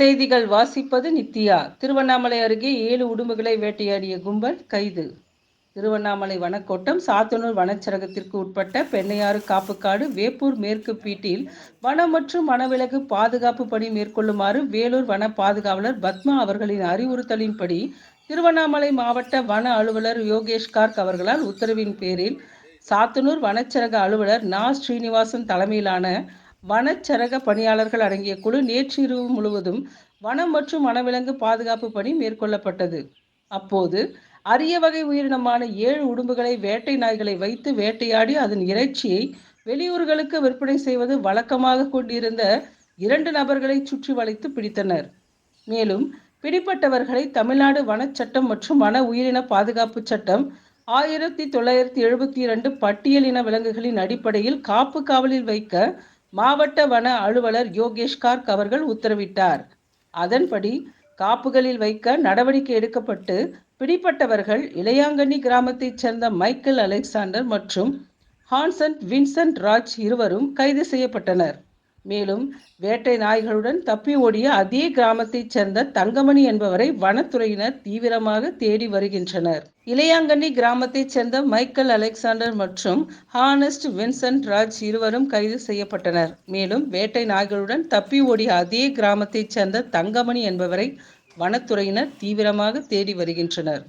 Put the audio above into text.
செய்திகள் வாசிப்பது நித்யா. திருவண்ணாமலை அருகே ஏழு உடும்புகளை வேட்டையாடிய கும்பல் கைது. திருவண்ணாமலை வனக்கோட்டம் சாத்தனூர் வனச்சரகத்திற்கு உட்பட்ட பெண்ணையாறு காப்புக்காடு வேப்பூர் மேற்கு பீட்டில் வனம் மற்றும் வனவிலகு பாதுகாப்பு பணி மேற்கொள்ளுமாறு வேலூர் வன பாதுகாவலர் பத்மா அவர்களின் அறிவுறுத்தலின்படி திருவண்ணாமலை மாவட்ட வன அலுவலர் யோகேஷ் கார்க் அவர்களால் உத்தரவின் பேரில் சாத்தனூர் வனச்சரக அலுவலர் நா. ஸ்ரீனிவாசன் தலைமையிலான வனச்சரக பணியாளர்கள் அடங்கிய குழு நேற்றிரவு முழுவதும் வனம் மற்றும் வனவிலங்கு பாதுகாப்பு பணி மேற்கொள்ளப்பட்டது. அப்போது அரிய வகை உயிரினமான ஏழு உடும்புகளை வேட்டை நாய்களை வைத்து வேட்டையாடி அதன் இறைச்சியை வெளியூர்களுக்கு விற்பனை செய்வது வழக்கமாக கொண்டிருந்த இரண்டு நபர்களை சுற்றி வளைத்து பிடித்தனர். மேலும் பிடிப்பட்டவர்களை தமிழ்நாடு வனச்சட்டம் மற்றும் வன உயிரின பாதுகாப்பு சட்டம் ஆயிரத்தி தொள்ளாயிரத்தி எழுபத்தி இரண்டு பட்டியலின விலங்குகளின் அடிப்படையில் காப்பு காவலில் வைக்க மாவட்ட வன அலுவலர் யோகேஷ் கார்க் அவர்கள் உத்தரவிட்டார். அதன்படி காப்புகளில் வைக்க நடவடிக்கை எடுக்கப்பட்டு பிடிப்பட்டவர்கள் இளையாங்கண்ணி கிராமத்தைச் சேர்ந்த மைக்கேல் அலெக்சாண்டர் மற்றும் ஹான்சன்ட் வின்சென்ட் ராஜ் இருவரும் கைது செய்யப்பட்டனர். மேலும் வேட்டை நாய்களுடன் தப்பி ஓடிய அதே கிராமத்தைச் சேர்ந்த தங்கமணி என்பவரை வனத்துறையினர் தீவிரமாக தேடி வருகின்றனர். இளையாங்கண்ணி கிராமத்தைச் சேர்ந்த மைக்கேல் அலெக்சாண்டர் மற்றும் ஹானஸ்ட் வின்சென்ட் ராஜ் இருவரும் கைது செய்யப்பட்டனர். மேலும் வேட்டை நாய்களுடன் தப்பி ஓடிய அதே கிராமத்தைச் சேர்ந்த தங்கமணி என்பவரை வனத்துறையினர் தீவிரமாக தேடி வருகின்றனர்.